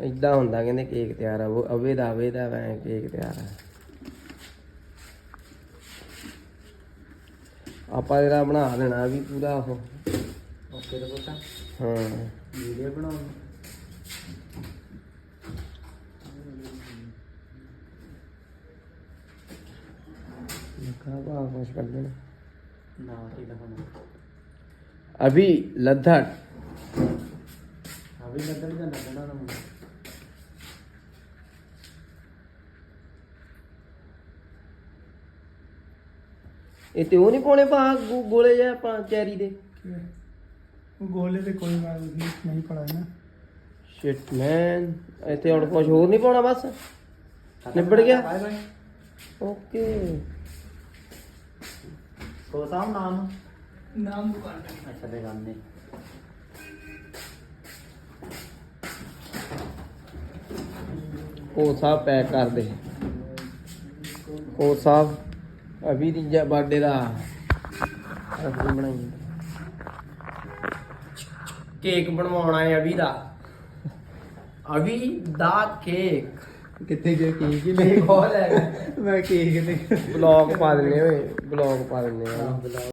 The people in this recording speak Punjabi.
ਇਦਾਂ ਹੁੰਦਾ ਕਹਿੰਦੇ ਕੇਕ ਤਿਆਰ ਆ ਉਹ ਅਵੇ ਦਾ ਅਵੇ ਦਾ ਵੈ ਕੇਕ ਤਿਆਰ ਆ। ਆਪਾਂ ਜਿਹੜਾ ਬਣਾ ਦੇਣਾ ਵੀ ਪੂਰਾ ਉਹ। ਓਕੇ ਤੇ ਪੁੱਤ। ਹਾਂ। ਵੀਡੀਓ ਬਣਾਉਣ ਲਿਖਾ ਬਾ ਕੁਛ ਕਰ ਦੇਣਾ। ਨਾ ਕੀ ਦਿਖਾਉਣਾ ਅਭੀ ਲੱਧੜ। ਆ ਵੀ ਲੱਗਣ ਜਾਂ ਲੱਗਣਾ ਨਾ ਮੁੰਡਾ ਇਹ ਤੇ ਉਹ ਨਹੀਂ ਪਾਉਣੇ ਪਾ ਗੋਲੇ ਜਿਹਾ ਆਪਾਂ ਚੈਰੀ ਦੇ। ਗੋਲੇ ਤੇ ਕੋਈ ਗੱਲ ਨਹੀਂ ਪੜਾ ਨਾ ਸ਼ਿਟ ਮੈਨ ਇੱਥੇ ਹੁਣ ਕੁਝ ਹੋਰ ਨਹੀਂ ਪਾਉਣਾ ਬਸ। ਨਿਬੜ ਗਿਆ? ਬਾਏ ਬਾਏ ਓਕੇ ਸੋ ਸਾਮ ਨਾਮ? ਨਾਮ ਦੁਕਾਨ ਦਾ। ਅੱਛਾ ਦੇ ਗਾਨੇ ਉਹ ਸਾਹਿਬ ਪੈਕ ਕਰ ਦੇ। ਉਹ ਸਾਹਿਬ ਅਭੀ ਦੀ ਜਾ ਬਰਥਡੇ ਦਾ। ਅਭੀ ਬਣਾਈ। ਕੇਕ ਬਣਵਾਉਣਾ ਹੈ ਅਭੀ ਦਾ। ਅਭੀ ਦਾ ਕੇਕ। ਕਿੱਥੇ ਗਿਆ ਕੇਕ? ਹੀ ਕੇਕ ਹੋ ਜਾਏਗਾ ਮੈਂ ਕੇਕ ਨਹੀਂ ਬਲੌਗ ਪਾ ਦਿੰਨੇ ਓਏ ਬਲੌਗ ਪਾ ਦਿੰਨੇ ਆ।